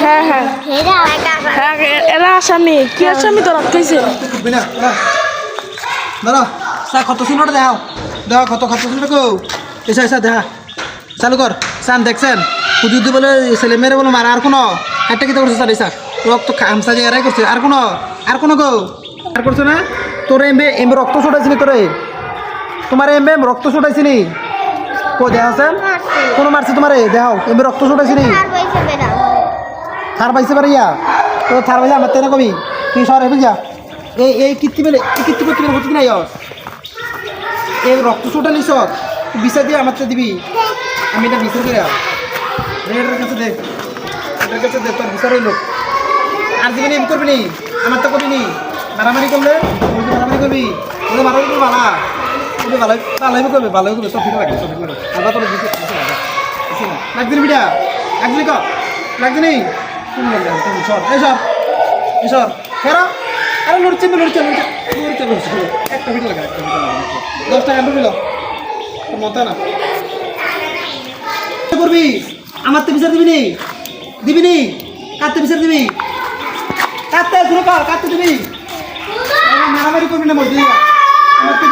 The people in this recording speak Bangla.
হ্যাঁ হ্যাঁ। হ্যাঁ এরা আসামি। কি আসামি তো রাখতেছে করবি না। দাঁড়া স্যার কত সিনোটা দেখাও। দেখা কত কত সিনোটা কো এসা এসা দেখা। চালু কর। সান দেখছেন? পুজুদি বলে ছেলে মেয়েরে বলে মারা আর কোনো? একটা কিতা করছে স্যার এসা রক্ত খামসা যে এরাই করছে। আর কোনো? আর কোনো গো আর করছে না? তোর এমবে এমবে রক্ত ছুটাইছিনি তোরে? তোমার এমবে রক্ত ছুটাইছিনি কো দেখা আছেন কোনো মারছে তোমারে? দেখাও এমবে রক্ত ছুটাইছিনি থার পাইছে পারে ইয়া? তো থার পাইছে, আমার তেনে কবি। তুই শহরে বুঝা এই এই কীর্তি বেলে এই কীর্তি করতে বেলে হচ্ছে কি না ইয়স এই রক্ত ছোটা নিস বিচার দিয়ে আমার দিবি। আমি এটা বিচার করে রেডের কাছে দে। এটার কাছে দে, তোর বিচার হইল। আর দিবি নি করবি নি? আমার তো করবি নি। মারামারি করলে মারামারি করবি। বলে মারামারি করবি ভালা করবি ভালো ভালো করবে ভালো করবে তো ঠিক লাগে তো ঠিক লাগে আবার তোর দিকে লাগদিনি বিটা? লাগদিনি ক? লাগদিনি তুমি লাগবে তুমি সর এই সর এই সর ফেরা আরে লড়ছে না লড়ছে লড়ছে লড়ছে লড়ছে একটা ভিডিও লাগা একটা কি করবি আমার তো বিচার দিবি নি দিবি নি কাটতে বিচার দিবি কাটতে শুরু কর কাটতে দিবি মারামারি করবি না বলছি আমার তো